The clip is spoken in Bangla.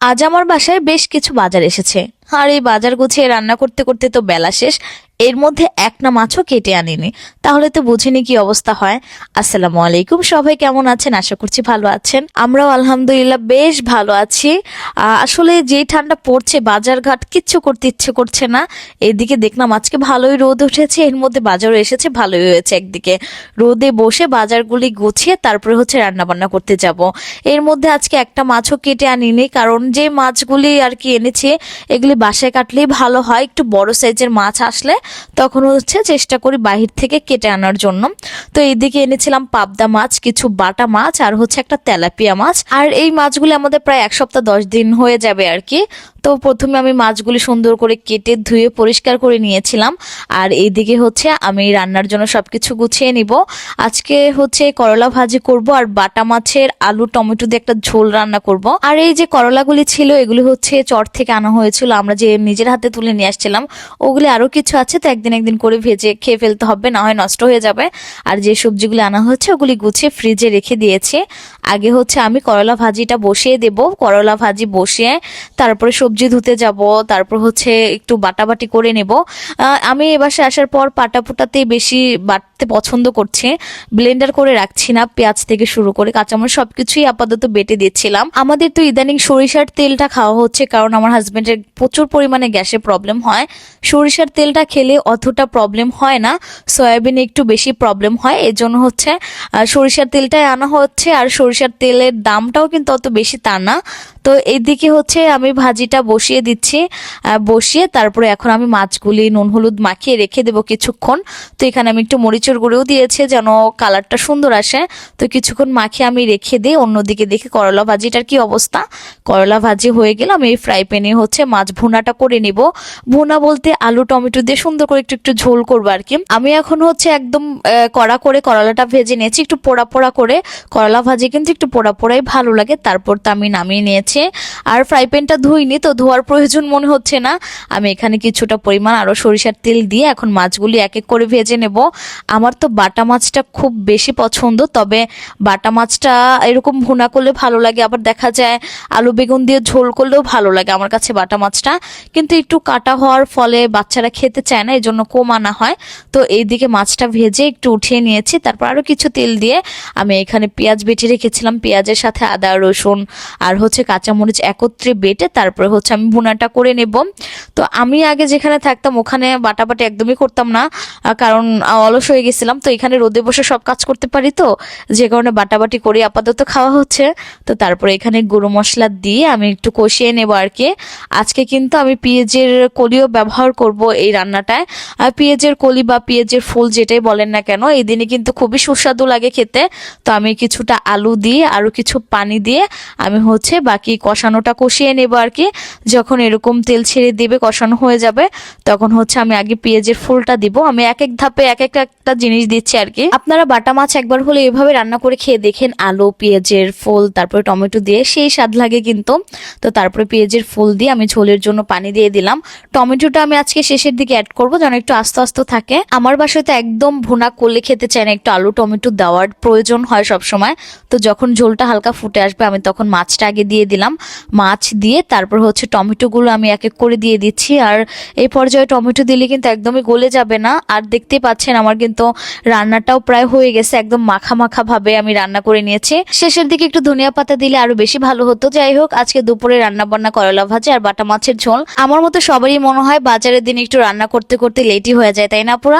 আজ আমার বাসায় বেশ কিছু বাজার এসেছে। আর এই বাজার গুছিয়ে রান্না করতে করতে তো বেলা শেষ এর মধ্যে একটা মাছও কেটে আনিনি। তাহলে তো বুঝিনি কি অবস্থা হয়। আসসালামু আলাইকুম সবাই, কেমন আছেন? আশা করছি ভালো আছেন। আমরাও আলহামদুলিল্লাহ বেশ ভালো আছি। আসলে যেই ঠান্ডা পড়ছে, বাজারঘাট কিচ্ছু করতে ইচ্ছে করছে না। এদিকে দেখলাম আজকে ভালোই রোদ উঠেছে, এর মধ্যে বাজারও এসেছে, ভালোই হয়েছে একদিকে। রোদে বসে বাজারগুলি গুছিয়ে তারপরে হচ্ছে রান্না বান্না করতে যাব। এর মধ্যে আজকে একটা মাছও কেটে আনিনি, কারণ যে মাছগুলি আর কি এনেছি, এগুলি বাসায় কাটলেই ভালো হয়। একটু বড় সাইজের মাছ আসলে তখন হচ্ছে চেষ্টা করি বাহির থেকে কেটে আনার জন্য। তো এইদিকে এনেছিলাম পাবদা মাছ, কিছু বাটা মাছ আর হচ্ছে একটা তেলাপিয়া মাছ। আর এই মাছগুলি আমাদের প্রায় এক সপ্তাহ দশ দিন হয়ে যাবে আর কি। তো প্রথমে আমি মাছগুলি সুন্দর করে কেটে ধুয়ে পরিষ্কার করে নিয়েছিলাম। আর এইদিকে হচ্ছে আমি রান্নার জন্য সব কিছু গুছিয়ে নিব। আজকে হচ্ছে করলা ভাজি করব আর বাটা মাছের আলু টমেটো দিয়ে একটা ঝোল রান্না করব। আর এই যে করলাগুলি ছিল, এগুলি হচ্ছে চট থেকে আনা হয়েছিল। আমরা যে নিজের হাতে তুলে নিয়ে আসছিলাম, ওগুলি আরও কিছু আছে তো একদিন একদিন করে ভেজে খেয়ে ফেলতে হবে, না হয় নষ্ট হয়ে যাবে। আর যে সবজিগুলি আনা হয়েছে ওগুলি গুছিয়ে ফ্রিজে রেখে দিয়েছি। আগে হচ্ছে আমি করলা ভাজিটা বসিয়ে দেব। করলা ভাজি বসিয়ে তারপরে ধুতে যাব, তারপর হচ্ছে একটু বাটাবাটি করে নেব। আমি এ বাসায় আসার পর পাটা পুটাতেই বেশি বাটতে পছন্দ করছি। ব্লেন্ডার করে রাখছি না, পেঁয়াজ থেকে শুরু করে কাঁচামরিচ সবকিছুই আপাতত বেটে দিচ্ছিলাম আমাদের তো ইদানিং সরিষার তেলটা খাওয়া হচ্ছে কারণ আমার হাজবেন্ডের প্রচুর পরিমাণে গ্যাসের প্রবলেম হয়। সরিষার তেলটা খেলে অতটা প্রবলেম হয় না, সয়াবিনে একটু বেশি প্রবলেম হয়। এর জন্য হচ্ছে সরিষার তেলটাই আনা হচ্ছে আর সরিষার তেলের দামটাও কিন্তু অত বেশি তা না। তো এইদিকে হচ্ছে আমি ভাজিটা বসিয়ে দিচ্ছি। বসিয়ে তারপরে এখন আমি মাছগুলি নুন, হলুদ মাখিয়ে রেখে দেবো কিছুক্ষণ। তো এখানে আমি একটু মরিচের গুঁড়েও দিয়েছে যেন কালারটা সুন্দর আসে। তো কিছুক্ষণ মাখিয়ে আমি রেখে দিই, অন্যদিকে দেখি করলা ভাজিটার কি অবস্থা? করলা ভাজি হয়ে গেলে, আমি এই ফ্রাই প্যানে হচ্ছে মাছ ভুনাটা করে নিব। ভুনা বলতে আলু, টমেটো দিয়ে সুন্দর করে একটু একটু ঝোল করব আর কি। আমি এখন হচ্ছে একদম কড়া করে করলাটা ভেজে নিয়েছি, একটু পোড়া পোড়া করে। করলা ভাজি কিন্তু একটু পোড়া পোড়াই ভালো লাগে, তারপর তো আমি নামিয়ে নিয়েছি। আর ফ্রাই প্যানটা ধুইনি, তো ধোয়ার প্রয়োজন মনে হচ্ছে না। আমি এখানে কিছুটা পরিমাণ আরও সরিষার তেল দিয়ে এখন মাছগুলি এক এক করে ভেজে নেব। আমার তো বাটা মাছটা খুব বেশি পছন্দ, তবে বাটা মাছটা এরকম ভুনা করলে ভালো লাগে, আবার দেখা যায় আলু বেগুন দিয়ে ঝোল করলেও ভালো লাগে আমার কাছে বাটা মাছটা। কিন্তু একটু কাটা হওয়ার ফলে বাচ্চারা খেতে চায় না এই জন্য কম আনা হয়। তো এইদিকে মাছটা ভেজে একটু উঠিয়ে নিয়েছি, তারপর আরও কিছু তেল দিয়ে আমি এখানে পেঁয়াজ বেটে রেখেছিলাম। পেঁয়াজের সাথে আদা, রসুন আর হচ্ছে কাঁচামরিচ একত্রে বেটে তারপরে হচ্ছে আমি ভুনাটা করে নেব। তো আমি আগে যেখানে থাকতাম ওখানে বাটাবাটি একদমই করতাম না কারণ অলস হয়ে গেছিলাম। তো এখানে রোদে বসে সব কাজ করতে পারি তো, যে কারণে বাটাবাটি করি, আপাতত খাওয়া হচ্ছে। তো তারপরে এখানে গুঁড়ো মশলা দিয়ে আমি একটু কষিয়ে নেব আর কি। আজকে কিন্তু আমি পেঁয়াজের কলিও ব্যবহার করব এই রান্নাটায়। আর পেঁয়াজের কলি বা পেঁয়াজের ফুল যেটাই বলেন না কেন, এই দিনে কিন্তু খুবই সুস্বাদু লাগে খেতে। তো আমি কিছুটা আলু দিয়ে, আরও কিছু পানি দিয়ে আমি হচ্ছে বাকি কষানোটা কষিয়ে নেব আর কি। যখন এরকম তেল ছেড়ে দিবে, কষানো হয়ে যাবে, তখন হচ্ছে আমি আগে পেঁয়াজের ফুলটা দিব। আমি এক এক ধাপে এক এক একটা জিনিস দিচ্ছি আর কি। আপনারা বাটা মাছ একবার হলে এভাবে রান্না করে খেয়ে দেখেন, আলু, পেঁয়াজের ফুল, তারপরে টমেটো দিয়ে সেই স্বাদ লাগে কিন্তু। তো তারপরে পেঁয়াজের ফুল দিয়ে আমি ঝোলের জন্য পানি দিয়ে দিলাম। টমেটোটা আমি আজকে শেষের দিকে অ্যাড করব, যেন একটু আস্তে আস্তে থাকে। আমার বাসায় তো একদম ভুনা করলে খেতে চায় না, একটু আলু, টমেটো দেওয়ার প্রয়োজন হয় সব সময় তো যখন ঝোলটা হালকা ফুটে আসবে, আমি তখন মাছটা আগে দিয়ে দিলাম। মাছ দিয়ে তারপর হচ্ছে টমেটোগুলো আমি এক এক করে দিয়ে দিচ্ছি। আর এই পর্যায়ে টমেটো দিলে কিন্তু একদমই গলে যাবে না। আর দেখতে পাচ্ছেন আমার কিন্তু রান্নাটাও প্রায় হয়ে গেছে, একদম মাখা মাখা ভাবে আমি রান্না করে নিয়েছি। শেষের দিকে একটু ধনিয়া পাতা দিলে আরও বেশি ভালো হতো। যাই হোক, আজকে দুপুরে রান্না বান্না করলা ভাজি আর বাটা মাছের ঝোল। আমার মতো সবারই মনে হয় বাজারের দিন একটু রান্না করতে করতে লেটই হয়ে যায়, তাই না পুরা?